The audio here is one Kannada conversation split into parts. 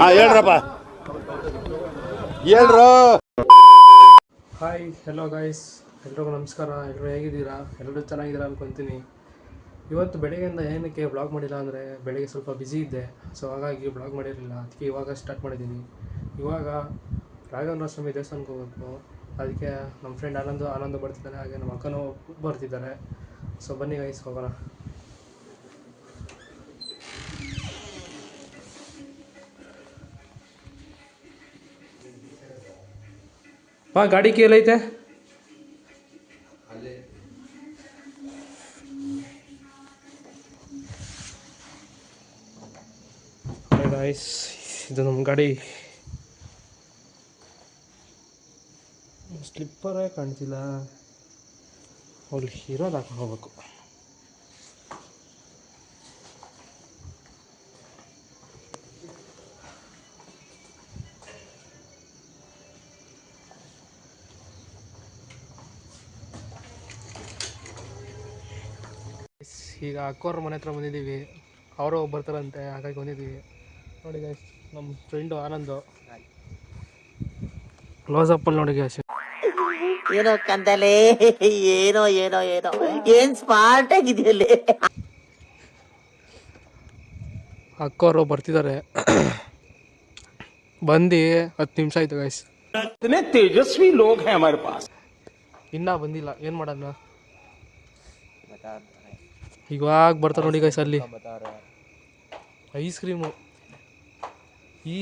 ಹಾಂ ಹೇಳ್ರಪ್ಪ. ಹೇಳ್ರು. ಹಾಯ್ ಹೆಲೋ ಗಾಯ್ಸ್ ಎಲ್ರಿಗೂ ನಮಸ್ಕಾರ. ಎಲ್ಲರೂ ಹೇಗಿದ್ದೀರಾ? ಎಲ್ಲರೂ ಚೆನ್ನಾಗಿದ್ದೀರಾ ಅನ್ಕೊತೀನಿ. ಇವತ್ತು ಬೆಳಗ್ಗೆಯಿಂದ ಏನಕ್ಕೆ ಬ್ಲಾಗ್ ಮಾಡಿಲ್ಲ ಅಂದರೆ ಬೆಳಗ್ಗೆ ಸ್ವಲ್ಪ ಬ್ಯುಸಿ ಇದ್ದೆ. ಸೊ ಹಾಗಾಗಿ ಬ್ಲಾಗ್ ಮಾಡಿರಲಿಲ್ಲ. ಅದಕ್ಕೆ ಇವಾಗ ಸ್ಟಾರ್ಟ್ ಮಾಡಿದ್ದೀನಿ. ಇವಾಗ ರಾಘವೇಂದ್ರ ಸ್ವಾಮಿ ದೇವಸ್ಥಾನಕ್ಕೆ ಹೋಗ್ಬೇಕು. ಅದಕ್ಕೆ ನಮ್ಮ ಫ್ರೆಂಡ್ ಆನಂದ್ ಆನಂದ್ ಬರ್ತಿದ್ದಾನೆ. ಹಾಗೆ ನಮ್ಮ ಅಕ್ಕನೂ ಬರ್ತಿದ್ದಾರೆ. ಸೊ ಬನ್ನಿ ಗೈಸ್ ಹೋಗೋಣ. ಬಾ ಗಾಡಿ ಕೀ ಎಲ್ಲೈತೆ ಗಾಯ್ಸ್ ಇದು ನಮ್ಮ ಗಾಡಿ. ಸ್ಲಿಪ್ಪರೇ ಕಾಣ್ತಿಲ್ಲ. ಅಲ್ಲಿ ಇರೋದು ಹಾಕೊಂಡು ಹೋಗ್ಬೇಕು ಈಗ ಅಕ್ಕೋರ ಮನೆ ಹತ್ರ ಬಂದಿದ್ದೀವಿ. ಅವರು ಬರ್ತಾರಂತೆ ಹಾಗಾಗಿ ಬಂದಿದ್ದೀವಿ. ನೋಡಿ ಗೈಸ್ ನಮ್ಮ ಫ್ರೆಂಡು ಆನಂದು. ಕ್ಲೋಸಪ್ಪಲ್ಲಿ ನೋಡಿ ಗೈಸ್ ಏನೋ ಕಂದಲೆ ಏನೋ ಏನೋ ಏನೋ. ಏನ್ ಸ್ಮಾರ್ಟ್ ಆಗಿದೆಯಲ್ಲಿ ಅಕ್ಕೋರು ಬರ್ತಿದ್ದಾರೆ. ಬಂದು ಹತ್ತು ನಿಮಿಷ ಆಯ್ತು ಗೈಸ್ ತೇಜಸ್ವಿ ಲೋಕ ಹಮಾರೆ ಪಾಸ್ ಇನ್ನ ಬಂದಿಲ್ಲ ಏನ್ ಮಾಡೋಣ? ಇವಾಗ ಬರ್ತಾರೆ ನೋಡಿ ಗೈಸ್ ಅಲ್ಲಿ. ಐಸ್ ಕ್ರೀಮು ಈ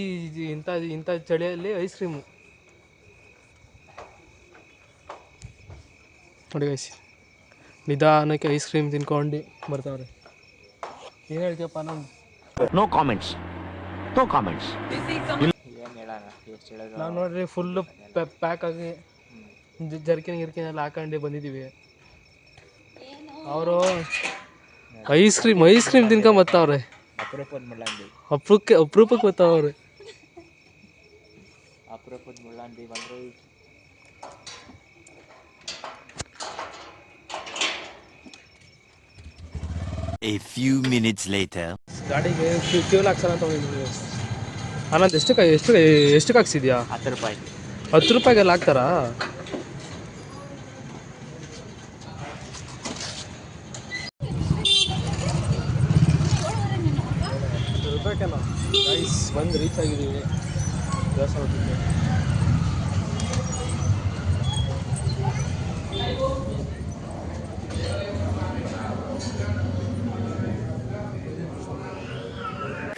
ಇಂಥ ಇಂಥ ಚಳಿಯಲ್ಲಿ ಐಸ್ ಕ್ರೀಮು ನೋಡಿ ಗೈಸ್ ನಿಧಾನಕ್ಕೆ ಐಸ್ ಕ್ರೀಮ್ ತಿನ್ಕೊಂಡು ಬರ್ತಾವ್ರೆ. ಏನು ಹೇಳ್ತೀಯಪ್ಪ ನಾನು ನೋ ಕಾಮೆಂಟ್ಸ್ ನೋ ಕಾಮೆಂಟ್ಸ್ ನಾವು ನೋಡ್ರಿ ಫುಲ್ಲು ಪ್ಯಾಕ್ ಆಗಿ ಜರ್ಕಿನ ಗಿರ್ಕಿನ ಎಲ್ಲ ಹಾಕೊಂಡು ಬಂದಿದ್ದೀವಿ ಅವರು ಐಸ್ ಕ್ರೀಮ್ ಐಸ್ ಕ್ರೀಮ್ ತಿನ್ಕೊಂಡ್ ಬರ್ತಾವ್ರೆ ಅಪರೂಪಕ್ಕೆ ಅಪರೂಪಕ್ಕೆ ಬರ್ತಾವ್ರೆ A few minutes later. ಗಾಡಿಗೆ ಫ್ಯೂಲ್ ಹಾಕ್ಸಲ್ಲ ಅಂತ ಹೋಗಿದ್ವಿ. ಅನಂತ ಎಷ್ಟು ಎಷ್ಟು ಎಷ್ಟು ಹಾಕ್ಸಿದ್ಯಾ? ಹತ್ತು ರೂಪಾಯಿ. ಹತ್ತು ರೂಪಾಯಿಗೆಲ್ಲ ಹಾಕ್ತಾರಾ? ಹತ್ತು ರೂಪಾಯಿಗೆಲ್ಲ ರೈಸ್ ಬಂದು ರೀಚ್ ಆಗಿದ್ದೀವಿ ದೇವಸ್ಥಾನಕ್ಕೆ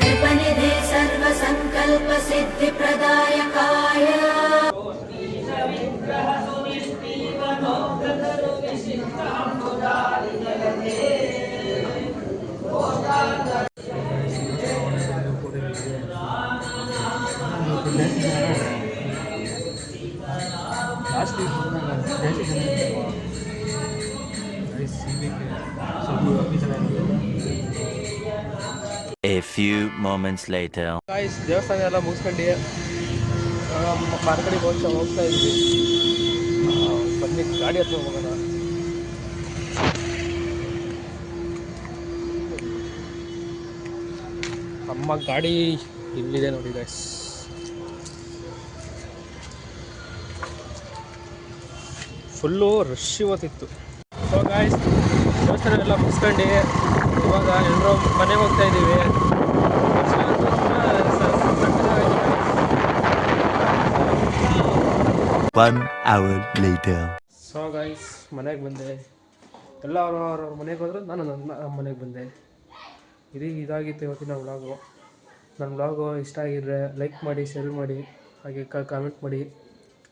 कृपनिधे सर्वसङ्कल्पसिद्धिप्रदायकाय ಜಾಸ್ತಿ A few moments later. Guys ದೇವಸ್ಥಾನ ಎಲ್ಲ ಮುಗಿಸ್ಕೊಂಡು ಮಾರ್ಕಡಿಗೆ ಹೋಗ್ತಾ ಹೋಗ್ತಾ ಇದ್ವಿ. ಬನ್ನಿ ಗಾಡಿ ಹತ್ರ ಹೋಗೋಣ. ನಮ್ಮ ಗಾಡಿ ಇಲ್ಲಿದೆ ನೋಡಿ ಗಾಯ್ಸ್ ಫುಲ್ಲು ರಶ್ ಇವತ್ತಿತ್ತು. ಸೊ ಗಾಯ್ಸ್ ದೇವಸ್ಥಾನ ಎಲ್ಲ ಮುಗಿಸ್ಕೊಂಡು ಇವಾಗ ಎಲ್ಲರೂ ಮನೆಗೆ ಹೋಗ್ತಾ ಇದ್ದೀವಿ. One hour later. So guys ಮನೆಗೆ ಬಂದೆ. ಎಲ್ಲ ಅವರು ಅವ್ರವ್ರ ಮನೆಗೆ ಹೋದ್ರು ನಾನು ನನ್ನ ನಮ್ಮ ಮನೆಗೆ ಬಂದೆ. ಇದೀಗ ಇದಾಗಿತ್ತು ಇವತ್ತಿನ ವ್ಲಾಗು ನನ್ನ ವ್ಲಾಗು ಇಷ್ಟ ಆಗಿದ್ರೆ ಲೈಕ್ ಮಾಡಿ ಶೇರ್ ಮಾಡಿ ಹಾಗೆ ಕಾಮೆಂಟ್ ಮಾಡಿ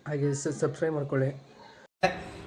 ಹಾಗೆ ಸಬ್ಸ್ಕ್ರೈಬ್ ಮಾಡ್ಕೊಳ್ಳಿ.